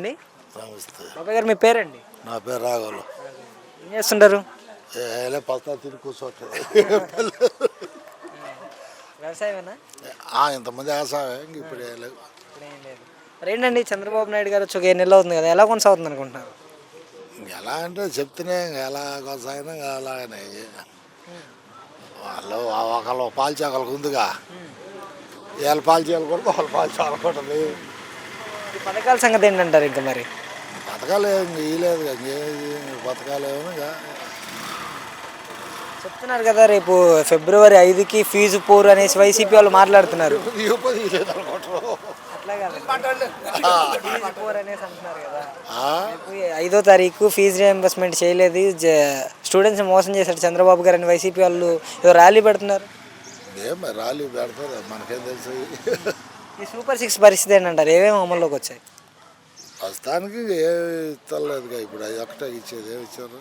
అండి? నమస్తే. బాబాయ్ గారు మీ పేరండి? నా పేరు రాఘవులు. ఏం చేస్తుంటారు? పస్తా తిని కూర్చోట్లేదు వ్యవసాయమేనా? ఇంతమంది వ్యవసాయం ఇప్పుడు ఇప్పుడు లేదు. చంద్రబాబు నాయుడు గారు వచ్చి ఒక ఏడు నెలలు అవుతుంది కదా ఎలా కొనసాగుతుంది అనుకుంటున్నారు? ఎలా అంటే చెప్తేనే ఎలా కొనసాగినా అలాగనే. వాళ్ళు ఒకళ్ళు పాల్చి ఒకళ్ళకి ఉందిగా. వీళ్ళు పాల్చి వాళ్ళు కూడా వాళ్ళు పాల్చి వాళ్ళకుంటుంది ఈ పథకాల సంగతి ఏంటంటారు ఇంకా మరి? పథకాలు ఏం ఇయ్యలేదు పథకాలు ఏమో ఇంకా చెప్తున్నారు కదా రేపు ఫిబ్రవరి ఐదుకి ఫీజు పోరు అనేసి వైసీపీ వాళ్ళు మాట్లాడుతున్నారు. అట్లా కాదు. ఫీజు పోరు అనేసి అంటున్నారు కదా. ఆ? రేపు ఐదో తారీఖు ఫీజు రియంబర్స్మెంట్ చేయలేదు. స్టూడెంట్స్ మోసం చేశారు చంద్రబాబు గారు అని వైసీపీ వాళ్ళు ఏదో ర్యాలీ పెడుతున్నారు. ఏం పెడతారు మనకేం తెలుసు. ఈ సూపర్ సిక్స్ పరిస్థితి ఏంటంటారు ఏమేమి అమల్లోకి వచ్చాయి? ప్రస్తుతానికి ఏమి ఇస్తలేదుగా ఇప్పుడు అది ఒకటే ఇచ్చేది. ఏమి ఇచ్చారు?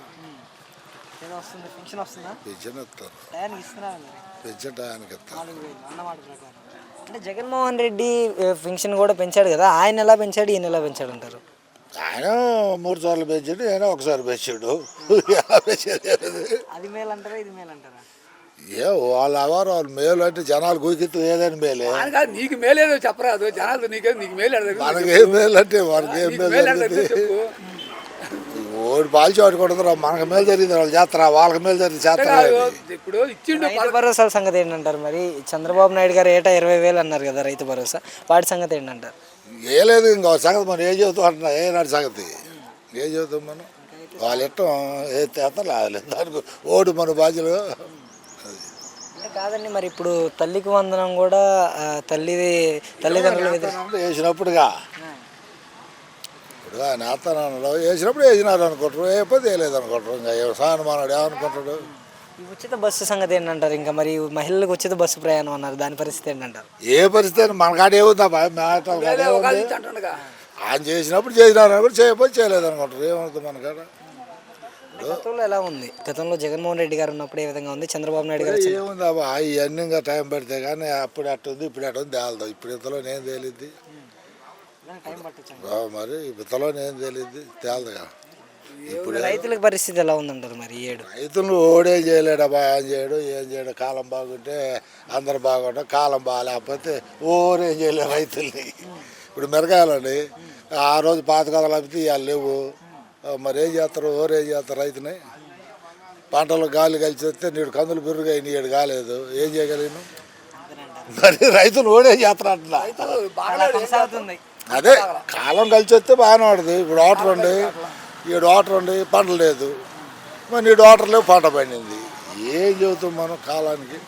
వస్తుంది. పెన్షన్ వస్తుందా? పెన్షన్ ఇస్తారు. టయానికి ఇస్తున్నారు మరి? పెన్షన్ టయానికి ఇస్తారు. నాలుగు వేలు అన్నమాట ప్రకారం. అంటే జగన్మోహన్ రెడ్డి పెన్షన్ కూడా పెంచాడు కదా. ఆయన ఎలా పెంచాడు? ఈయన ఎలా పెంచాడు అంటారు? ఆయన మూడు సార్లు పెంచాడు ఆయన ఒకసారి పెంచాడు? అది మేలు అంటారా ఇది మేలు అంటారా ఏ వాళ్ళ అవారు వాళ్ళు మేలు అంటే జనాలు గురికిత్తు ఏదైనా మేలే. ఆయన కాదు నీకు మేలేదో చెప్పరాదు. జనాలు నీకే నీకు మేలు ఎడదు మనకి ఏం మేలు అంటే మనకి ఏం మేలు మేలు ఎడదు జరిగింది చెప్పు. ఓడి పాల్చి ఆడుకుంటారు మనకి మేలు జరిగింది వాళ్ళు చేస్తారా వాళ్ళకి మేలు జరిగింది చేస్తారా కాదు, ఇప్పుడు ఇచ్చిండు రైతు భరోసాల సంగతి ఏంటంటారు మరి? చంద్రబాబు నాయుడు గారు ఏటా ఇరవై వేలు అన్నారు కదా రైతు భరోసా. వాటి సంగతి ఏంటంటారు? ఏ లేదు ఇంకో సంగతి మనం ఏం చెబుతాం అంటున్నా ఏ నాటి సంగతి? ఏం చెబుతాం మనం? వాళ్ళ ఇష్టం ఏ లేదు దానికి ఓటు మన బాధ్యులు. అంటే కాదండి మరి ఇప్పుడు తల్లికి వందనం కూడా తల్లిది తల్లిదండ్రుల వేసినప్పుడుగా. ఇప్పుడు ఆయన వేస్తానన్నాడు వేసినప్పుడు వేసినారు అనుకుంటారు వేయకపోతే వేయలేదు అనుకుంటారు ఇంకా వ్యవసాయం మనడు ఏమనుకుంటాడు? ఈ ఉచిత బస్సు సంగతి ఏంటంటారు? ఇంకా మరి మహిళలకు ఉచిత బస్సు ప్రయాణం అన్నారు దాని పరిస్థితి ఏంటంటారు? ఏ పరిస్థితి మన కాడ ఏముందా? ఆయన చేసినప్పుడు చేసినారు అనుకుంటారు చేయకపోతే చేయలేదు అనుకుంటారు ఏమవుతుంది మన కాడ? గతంలో ఎలా ఉంది? గతంలో జగన్మోహన్ రెడ్డి గారు ఉన్నప్పుడు ఏ విధంగా ఉంది? చంద్రబాబు నాయుడు గారు వచ్చిన- ఏముంది అబ్బా ఇవన్నీ ఇంకా టైం పెడితే కానీ అప్పుడు అట్టుంది ఇప్పుడు అట్టుంది తేలదు ఇప్పుడు ఇంతలో నేను తేలిద్ది. టైం ఆ, మరి ఇంతలో నేను తేలిద్ది తేలదుగా ఇప్పుడు రైతుల పరిస్థితి ఎలా ఉందంటారు మరి ఈ ఏడు? రైతులు ఓడేం చేయలేడు అబ్బా ఏం చేయడు ఏం చేయడు. కాలం బాగుంటే అందరు బాగుంటారు కాలం బాగాలేకపోతే ఓరేం చేయలేరు రైతుల్ని. ఇప్పుడు మిరగాయలండి ఆ రోజు పాత కథలు అమ్మితే ఇవాళ లేవు. మరి ఏం చేస్తారు ఓరేం చేస్తారు రైతుని? పంటలు గాలి కలిసి వస్తే నీడు కందులు బిర్రుగా నీడు కాలేదు. ఏం చేయగలిగిన? మరి రైతులు ఓడేం చేస్తారు అంటున్నా. అదే కాలం కలిసి వస్తే బాగానే పడుతుంది ఇప్పుడు వాటర్ ఉండి ఈడు వాటర్ ఉండి పంట లేదు. మరి నీడు వాటర్ లేవు పంట పండింది. ఏం చెబుతాం మనం కాలానికి?